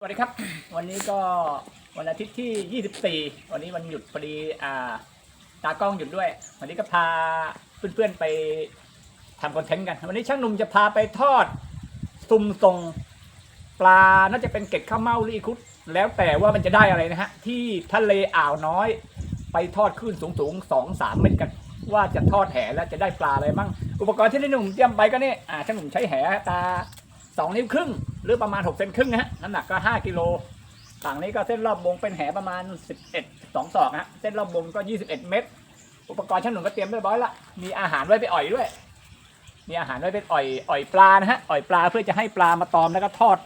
สวัสดีครับ วันนี้ก็วันอาทิตย์ที่ 24 วันนี้วันหยุดพอดีอ่าตากล้องหยุดด้วย วันนี้ก็พาเพื่อนๆไปทำคอนเทนต์กัน วันนี้ช่างหนุ่มจะพาไปทอดซุ่มทรงปลาน่าจะเป็นเกล็ดข้าวเม่าหรืออีคุด แล้วแต่ว่ามันจะได้อะไรนะฮะ ที่ทะเลอ่าวน้อย ไปทอดขึ้นสูงๆสองสามเมตรกัน ว่าจะทอดแหแล้วจะได้ปลาอะไรมั่งอุปกรณ์ที่ช่างหนุ่มเตรียมไปก็นี่อ่าช่างหนุ่มใช้แหตาสองนิ้วครึ่ง รือประมาณ 6 เซนครึ่งนะฮะน้ำหนักก็ 5 กิโลฝั่งนี้ก็เส้นรอบวงเป็นแหประมาณ 11 2ศอกฮะเส้นรอบวงก็ 21 เมตร อุปกรณ์ช่างหนุ่มก็เตรียมเรียบร้อยละมีอาหารไว้ไปอ่อยด้วย มีอาหารไว้ไปอ่อยอ่อยปลานะฮะอ่อยปลาเพื่อจะให้ปลามาตอมแล้วก็ทอด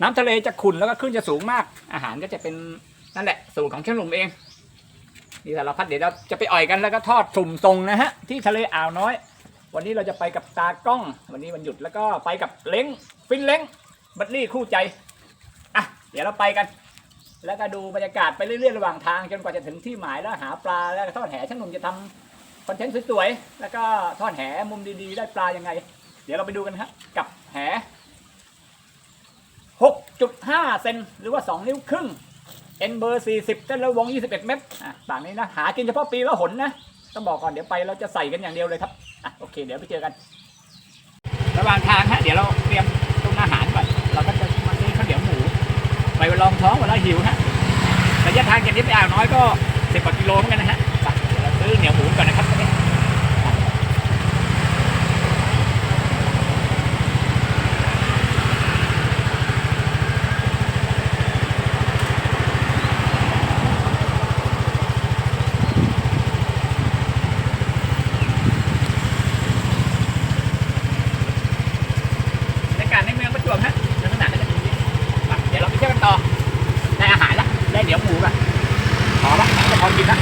น้ำทะเลจะขุ่นแล้วก็ขึ้นจะสูงมาก อาหารก็จะเป็นนั่นแหละสูตรของช่างหนุ่มเองนี่สารพัดเดี๋ยวเราจะไปอ่อยกันแล้วก็ทอดสุ่มทรงนะฮะที่ทะเลอ่าวน้อย วันนี้เราจะไปกับตากล้อง วันนี้วันหยุดแล้วก็ไปกับเล้งฟินเล้ง บัดลี่คู่ใจอะเดี๋ยวเราไปกัน แล้วก็ดูบรรยากาศไปเรื่อยๆระหว่างทางจนกว่าจะถึงที่หมายแล้วหาปลาแล้วทอดแหช่างหนุ่มจะทำคอนเทนต์สวยๆแล้วก็ทอดแหมุมดีๆ ได้ปลายังไง เดี๋ยวเราไปดูกันฮะกับแห6.5 เซนหรือว่า 2 นิ้วครึ่งเอ็นเบอร์ 40เส้นระวง 21 เมตรอะต่างนี้นะ หากินเฉพาะปีละหนนะ ต้องบอกก่อนเดี๋ยวไปเราจะใส่กันอย่างเดียวเลยครับ อะ โอเค เดี๋ยวไปเจอกัน ระหว่างทางฮะ เดี๋ยวเราเตรียม ไปลองท้องเวลาหิวฮะระยะทางจากนี้ไปอ่าวน้อยก็สิบกว่ากิโลเหมือนกันนะฮะไปเดี๋ยวเราซื้อเหนียวหมูก่อนนะครับ บรรยากาศในเมืองประจวบฮะลักษณะก็จะเป็นอย่างนี้ไปเดี๋ยวเราไปเที่ยวกันต่อ ได้อาห เหนียวหมูป่ะขอป่ะจะพอกินนะ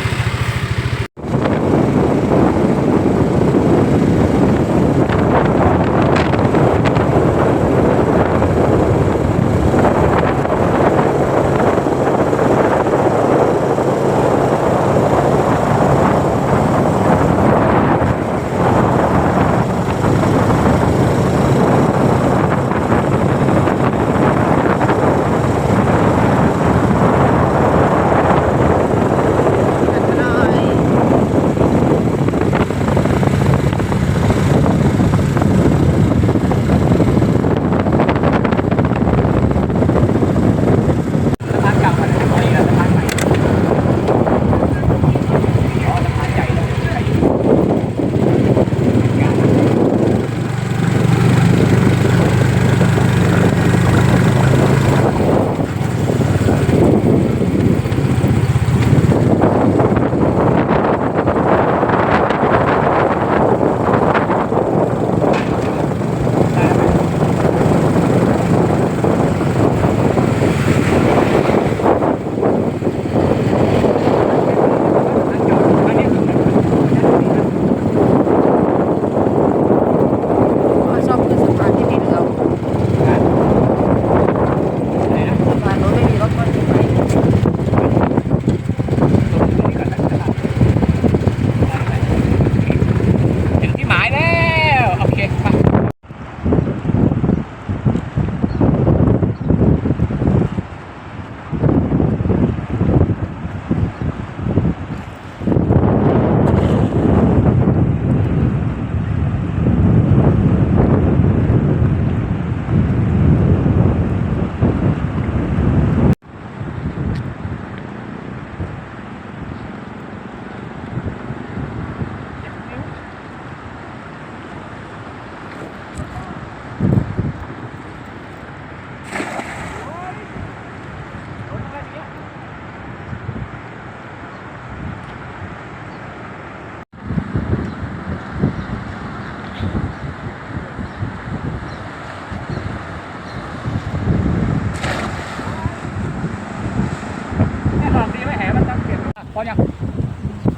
อะพอยัง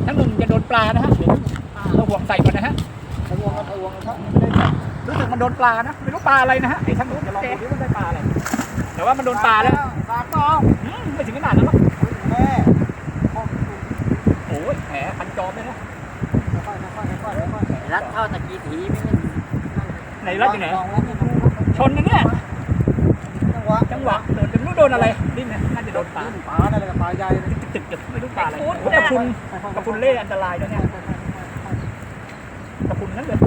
ทั้งหนุ่มจะโดนปลานะฮะเดี๋ยวเราห่วงใส่ก่อนนะฮะทะวงก็ทะวงครับรู้สึกมันโดนปลานะไม่รู้ปลาอะไรนะฮะไอ้ทั้งหนุ่มจะลองดูดิว่าได้ปลาอะไรแต่ว่ามันโดนปลาแล้วปลาตองอืมไม่ถึงขนาดนั้นหรอกแม่โอ้ยแหมพันจอมเลยนะค่อยๆค่อยๆค่อยๆค่อยๆรัดเข้าตะกี้ถีไม่งั้นไหนรัดอยู่ไหนลองรัดให้ดูชนกันเนี่ย จังหวหวะจังหวะโดนไม่รู้โดนอะไรนี่นะน่าจะโดนปลาปลาอะไรกับปลาใหญ่ตึกตึกไม่รู้ปลาอะไรโอ้กระพุนกระพุนเล่อันตรายด้วยเนี่ยกระพุนนั่นเลย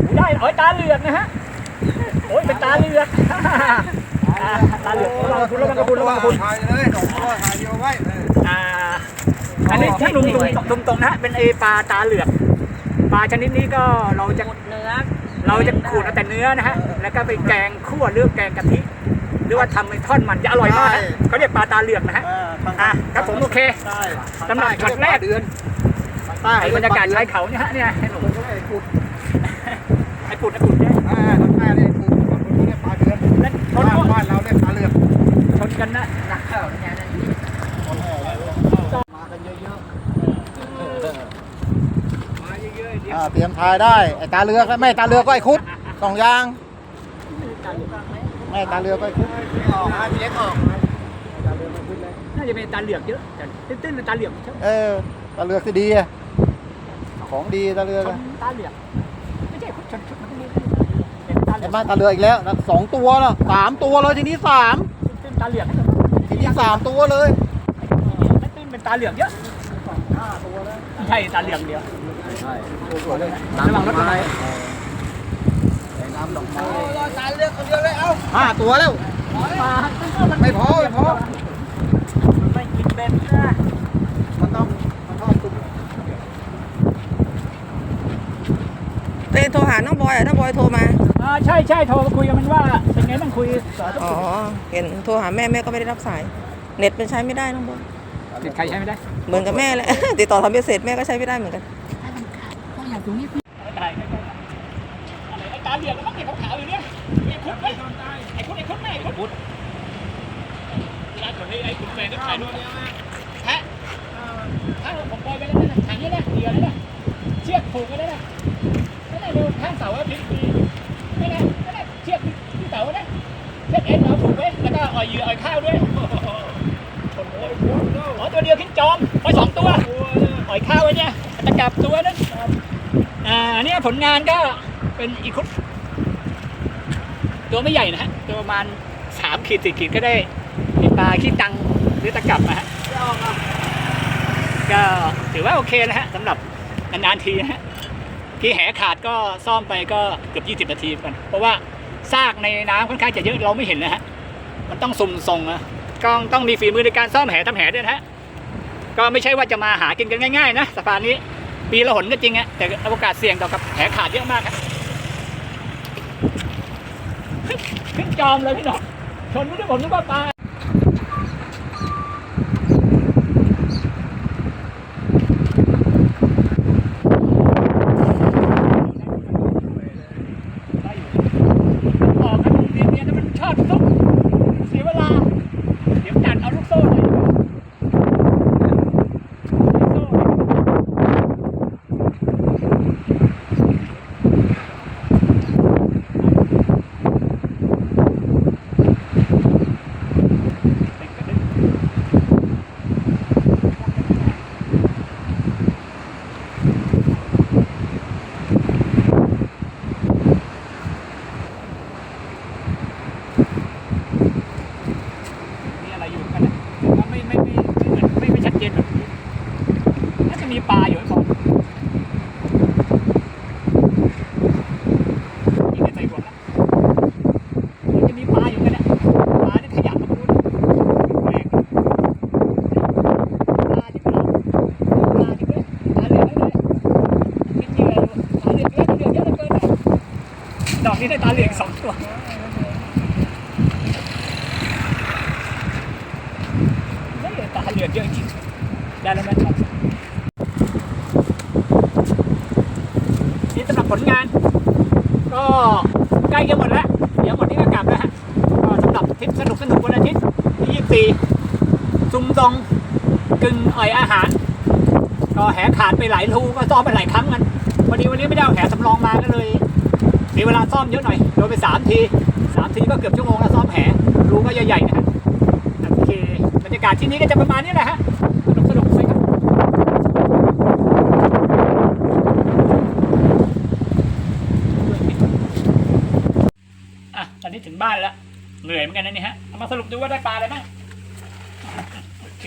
โอ้ได้โอ้ยตาเหลือกนะฮะโอ้ยเป็นตาเหลือกอ่าตาเหลือกระวังกระพุนระวังกระพุนระวังกระพุนถ่ายเลยสองตัวถ่ายเดียวไว้อ่าอันนี้ช่างลุงตรงตรงตรงๆนะฮะเป็นไอปลาตาเหลือกปลาชนิดนี้ก็เราจะเนื้อเราจะขูดเอาแต่เนื้อนะฮะ แล้วก็ไปแกงคั่วหรือแกงกะทิห รือว่าทำเป็นท่อนมันจะอร่อยมากฮะเขาเรียกปลาตาเหลือกนะฮะอะครับผมโอเคใช่สำหรับช็อตแรกเดือนใต้ไอ้บรรยากาศชายเขาเนี่ยฮะเนี่ยให้หนูไอ้ขุดไอ้ปุดไอ้ปุดเนี่ยอ่าทางใต้เรียกขุดบางคนเรียกปลาเดือนแล้วชนบ้านบ้านเราเรียกปลาเลือกชนกันนะหนักเข้าเนี่ยนะมากันเยอะๆมาเยอะๆเดี๋ยวอ่าเตรียมทายได้ไอ้ตาเรือก็ไม่ตาเรือก็ไอ้คุดสองอย่าง ไม่ตาเรือก็ไอ้คุดไม่ออกให้พี่เล็กออกน่าจะเป็นตาเหลือกเยอะแต่ตื้นๆเป็นตาเหลือกใช่ไหมเออตาเรือคือดีอะของดีตาเรือชก็นตาเหลือกไม่ใช่ชนชนมันก็มีเป็นตาเหลืเห็อนกไหมตาเรืออีกแล้วนะสองตัวแล้วสามตัวเลยทีนี้สามตื้นตาเหลือกทีนี้สามตัวเลยไม่ตื้นเป็นตาเหลือกเยอะไม่ใช่ตาเหลือกเดียวใช่ระวังรถอะไรน้ำดอกไม้รอสารเลือกคน ห้าตัวแล้ว ไม่พอไม่พอไม่กินเป็นนะมันต้องมันทอดตุ้มเตโทรหาน้องบอยอะน้องบอยโทรมาอ่าใช่ใช่โทรมาคุยกันมันว่า เป็นไงบ้างคุยสารทุกอ๋อข์เห็นโทรหาแม่แม่ก็ไม่ได้รับสาย เน็ตมันใช้ไม่ได้น้องบอยติดใครใช้ไม่ได้ เหมือนกับแม่แหละติดต่อทำเบสเสร็จแม่ก็ใช้ไม่ได้เหมือนกันอะไรไอ้ตาเหลือกแล้วมั้งไอ้ขาวๆอยู่เนี่ย ไอ้คุดไอ้คุดไอ้คุดไหมไอ้คุดร้านของไอ้คุณแฟนก็ถ่ายด้วยฮะถ้าผมปล่อยไปแล้วนะถังนี่นะเดียวเลยนะเชือกผูกไว้แล้วนะนั่นแหละเร็วข้างเสาพิษดีนั่นแหละนั่นแหละเชือกที่เสานะเชือกเอ็นเราผูกไว้แล้วก็อ่อยเหยื่ออ่อยข้าวด้วยอ๋อตัวเดียวขึ้นจอมไปสองตัวอ่อยข้าวไว้เนี่ยตะกับตัวนั้นอ่าเนี่ยผลงานก็เป็นอีคุด ตัวไม่ใหญ่นะฮะตัวประมาณสามขีดสี่ขีดก็ได้มีปลาขี้ตังหรือตะกับนะฮะก็ถือว่าโอเคนะฮะสำหรับนานๆทีนะฮะที่แหขาดก็ซ่อมไปก็เกือบ 20 นาทีเหมือนกัน เพราะว่าซากในน้ำค่อนข้างจะเยอะเราไม่เห็นนะฮะ มันต้องสุ่มส่งนะก็ต้องมีฝีมือในการซ่อมแหทำแหด้วยนะฮะ ก็ไม่ใช่ว่าจะมาหากินกันง่ายๆนะสะพานนี้ปีละหนก็จริงอะแต่โอกาสเสี่ยงต่อกับแผลขาดเยอะมากครับ ขึ้นจอมเลยพี่หนอชนไม่ได้ผมนึกว่าตายอกกันเรียนเรียนแล้วมันชอบซุกเสียเวลา เดี๋ยวจัดเอาลูกโซ่เลยดีกว่าลูกโซ่เนี่ย มีอะไรอยู่กันนะแต่ว่าไม่ไม่ไม่ไม่เหมือนไม่ไม่ชัดเจนแบบนี้น่าจะมี ปลาอยู่ไอ้ของยิงในใส่หัวนะมันจะมีปลาอยู่กันเนี่ยปลาเนี่ขยับมาดูนะแปลกปลาจริงเรอปลาจริงด้วยปลาเหลืองเลยกินเหยื่อปลาเหลืองเยอะเหลือเยอะเหลือเกินดอกนี้ได้ตาเหลืองสองตัวตาเหลือกเยอะจริงได้แล้วไหมครับนี่สำหรับ ผลงาน ก็ใกล้จะหมดแล้ว เดี๋ยวหมดนี้ก็กลับแล้วฮะก็สำหรับทริปสนุกสนุกวันอาทิตย์ที่24ซุ่มตรงกึ่งอ่อยอาหาร ก็แหขาดไปหลายรูก็ซ่อมไปหลายครั้งมันวันนี้วันนี้ไม่ได้เอาแหสำรองมาก็เลยมีเวลาซ่อมเยอะหน่อยโดนไปสามทีสามทีก็เกือบชั่วโมงแล้วซ่อมแหรูก็ใหญ่ๆนะฮะโอเคบรรยากาศที่นี้ก็จะประมาณนี้แหละฮะ สนุกสนุกไปครับอะตอ นี้ถึงบ้านแล้ว เหนื่อยเหมือนกันนะเนี่ยฮะทั้งมาสรุปดูว่าได้ปลาอะไรบ้าง โอเค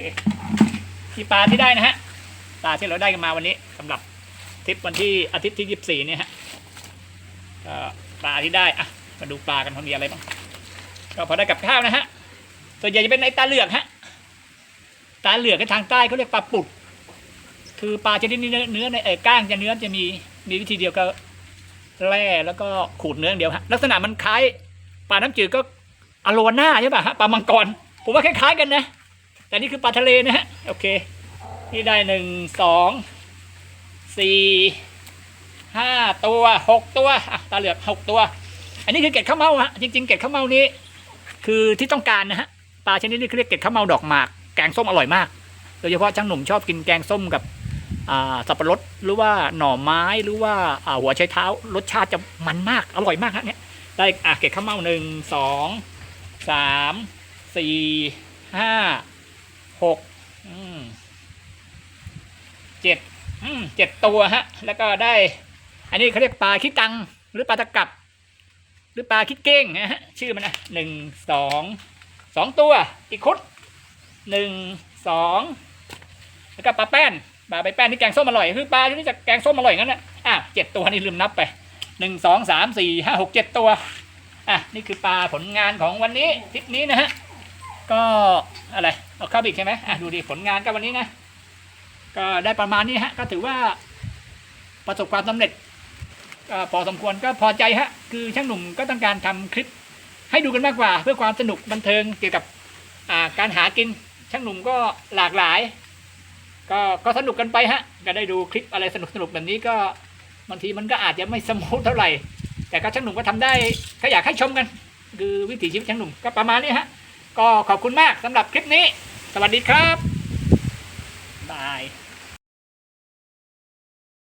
ที่ปลาที่ได้นะฮะ ปลาที่เราได้กันมาวันนี้สำหรับทริปวันที่อาทิตย์ที่ยี่สิบสี่เนี่ยฮะก็ปลาที่ได้อะมาดูปลากันว่ามีอะไรบ้าง ก็พอได้กับข้าวนะฮะ ส่วนใหญ่จะเป็นไอตาเหลือกฮะ ตาเหลือกในทางใต้เขาเรียกปลาปุด คือปลาชนิดนี้เนื้อในเอก้างจะเนื้อจะมีมีวิธีเดียวก็แร่แล้วก็ขูดเนื้อเดียวฮะลักษณะมันคล้าย ปลาน้ำจืดก็อโลน่าใช่ป่ะฮะปลามังกรผมว่าคล้ายๆกันนะ แต่นี่คือปลาทะเลนะฮะโอเค นี่ได้หนึ่งสองสี่ห้าตัวหกตัวอะตาเหลือกหกตัว อันนี้คือเกล็ดข้าวเม่าฮะจริงๆเกล็ดข้าวเม่านี้ คือที่ต้องการนะฮะปลาชนิดนี้เขาเรียกเกล็ดข้าวเม่าดอกหมากแกงส้มอร่อยมากโดยเฉพาะช่างหนุ่มชอบกินแกงส้มกับอ่าสับปะรดหรือว่าหน่อไม้หรือว่าอ่าหัวไชเท้ารสชาติจะมันมากอร่อยมากฮะเนี่ย ได้อะเกล็ดข้าวเม่าหนึ่งสองสามสี่ห้าหกเจ็ดเจ็ดตัวฮะ แล้วก็ได้ อันนี้เขาเรียกปลาขี้ตัง หรือปลาตะกับ หรือปลาขี้เก้งนะฮะ ชื่อมันนะหนึ่งสองสองตัว อีกคุดหนึ่งสองแล้วก็ปลาแป้นปลาใบแป้นที่แกงส้มอร่อยคือปลาที่จะแกงส้มอร่อยงั้นนะอะเจ็ดตัวนี่ลืมนับไป หนึ่งสองสามสี่ห้าหกเจ็ดตัว อะ นี่คือปลาผลงานของวันนี้ทริปนี้นะฮะ ก็อะไร เอาเข้าไปอีกใช่ไหมอะ ดูดิผลงานก็วันนี้นะ ก็ได้ประมาณนี้ฮะ ก็ถือว่าประสบความสำเร็จก็พอสมควรก็พอใจฮะ คือช่างหนุ่มก็ต้องการทำคลิป ให้ดูกันมากกว่า เพื่อความสนุกบันเทิงเกี่ยวกับการหากินช่างหนุ่มก็หลากหลาย ก็ก็สนุกกันไปฮะ ก็ได้ดูคลิปอะไรสนุกสนุกแบบนี้ก็ บางทีมันก็อาจจะไม่สมูทเท่าไหร่ แต่ก็ช่างหนุ่มก็ทำได้ก็อยากให้ชมกัน คือวิถีชีวิตช่างหนุ่มก็ประมาณนี้ฮะก็ขอบคุณมากสำหรับคลิปนี้ สวัสดีครับบาย